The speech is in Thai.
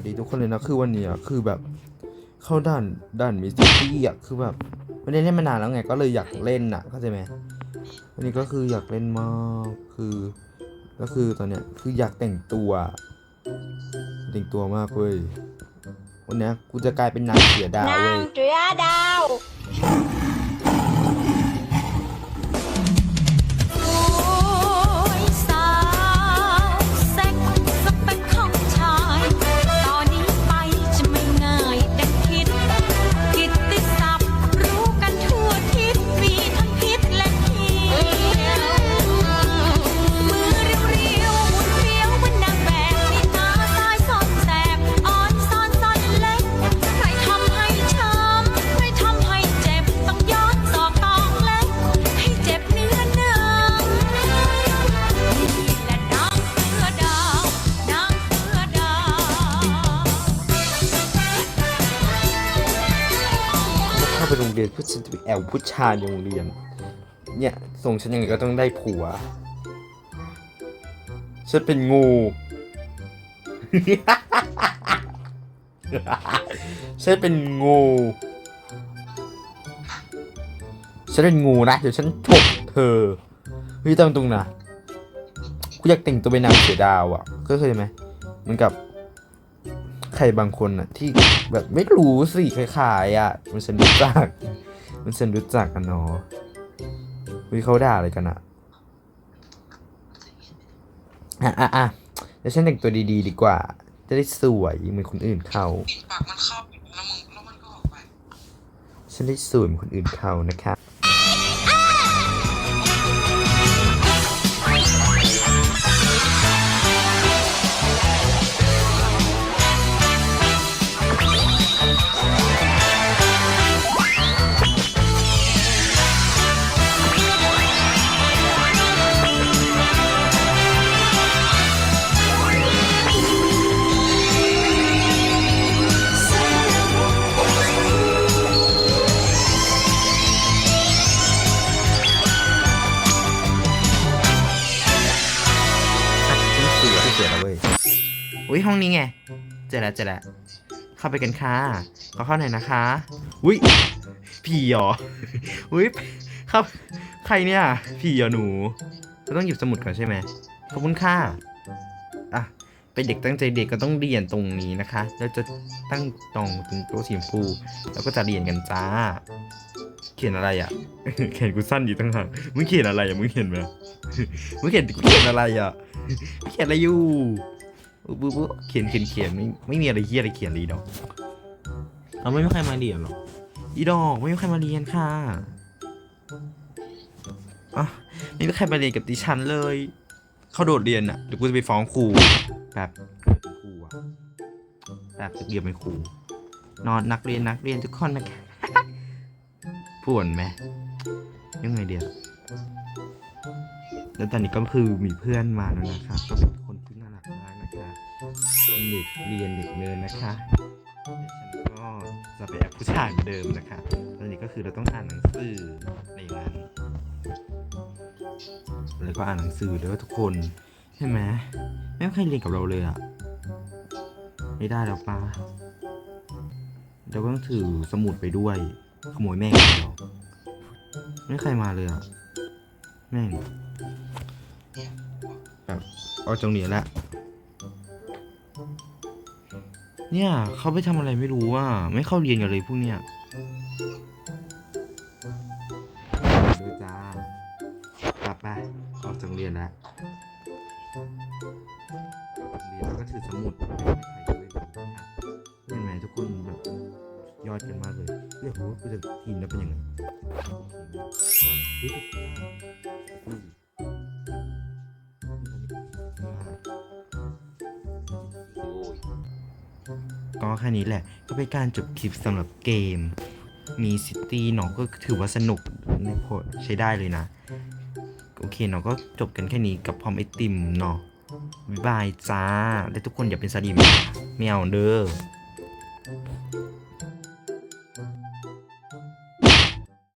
วัสดีทุกคนเลยนะ คือวันนี้ยคือแบบเข้าด่านด่านมิสซิตี้อะคือแบบไม่ได้เล่นมานานแล้วไง ก็เลยอยากเล่นอะเข้าใจไหมวันนี้ก็คืออยากเล่นมากคือ ก็คือตอนเนี้ยคืออยากแต่งตัวแต่งตัวมากเว้ยวันนี้กูจะกลายเป็นนางเสียดาวเว้งยเสือดาว ไปโรงเรียนเพื่อฉันจะไปแอลผู้ชายในโรงเรียน เนี่ยส่งฉันยังไงก็ต้องได้ผัว ฉันเป็นงู ฉันเป็นงู ฉันเป็นงูนะเดี๋ยวฉันฉกเธอเฮ้ยตรงตรงๆนะกูอยากแต่งตัวเป็นนางเสือดาวอะก็เคยไหมเหมือนกับ ครบางคนอะ ที่แบบไม่รู้สิคล้ายๆอะ มันฉันรู้จัก มันฉันรู้จักกันเนาะวิเขาด่าอะไรกันอะ อะอะอะเดี๋ยวฉันแต่งตัวดีๆ ดีกว่า จะได้สวยเหมือนคนอื่นเขาปากมันเข้าไปแล้วมึงแล้วมันก็ออกไป ฉันได้สวยเหมือนคนอื่นเขานะคะ สวยที่สุดแล้วเว้ย อุ้ยห้องนี้ไง เจอแล้วเจอแล้วเข้าไปกันค่ะขอเข้าหน่อยนะคะ อุ้ยผีเหรอ อุ้ยครับ ใครเนี่ยผีเหรอหนูเราต้องหยิบสมุดก่อนใช่ไหมขอบคุณค่ะอะเป็นเด็กตั้งใจเด็กก็ต้องเรียนตรงนี้นะคะ แล้วจะตั้งตรงตรงโต๊ะสีชมพู แล้วก็จะเรียนกันจ้า เขียนอะไรอะเขียนกูสั้นอยู่ตั้งหากมึงเขียนอะไรอะมึงเขียนไหมมึงเขียนกูเขียนอะไรอะ เขียนอะไรอยู่บุ๊บบุ๊บบุ๊บเขียนเขียนเขียนไม่ไม่มีอะไรเฮียอะไรเขียนเลยดอกเอาไม่มีใครมาเรียนหรออีดอกไม่มีใครมาเรียนค่ะอะไม่มีใครมาเรียนกับดิฉันเลย เขาโดดเรียนอะเดี๋ยวกูจะไปฟ้องครูแบบครูอะแบบจะเรียนเป็นครู นอนนักเรียนนักเรียนทุกคนนะคะป่วนไหมยังไงเดียว แล้วตอนนี้ก็คือมีเพื่อนมาแล้วนะคะ ก็เป็นคนที่น่ารักมากนะคะเป็นเด็กเรียนเด็กเนินนะคะเดี๋ยวฉันก็จะไปแอบผู้ชายเหมือนเดิมนะคะ ตอนนี้ก็คือเราต้องอ่านหนังสือในนั้นแล้วก็อ่านหนังสือด้วยทุกคนใช่ไหมไม่มีใครเรียนกับเราเลยอะไม่ได้แล้วป้าเราก็ต้องถือสมุดไปด้วย ขโมยแม่งเดียวไม่ใครมาเลยอะ แม่งแบบเอาจงเรียนละเนี่ยเขาไปทำอะไรไม่รู้อะไม่เข้าเรียนกันเลยพวกเนี้ยดูจ้ากลับไปออกจากโรงเรียนแล้วออกจากโรงเรียนแล้วก็ถือสมุดไปใครด้วยนะครับเห็นไหมทุกคนแบบยอดกันมากเลย เรียกว่ากูจะทีมแล้วเป็นยังไงเฮ้ยอุ้ยก็แค่นี้แหละ ก็เป็นการจบคลิปสำหรับเกม มีซิตี้เนาะก็ถือว่าสนุกในพอใช้ได้เลยนะ โอเคเนาะก็จบกันแค่นี้กับพร้อมไอติมเนาะบ๊ายบายจ้า และทุกคนอย่าเป็นสลิมไม่เอาเด้อ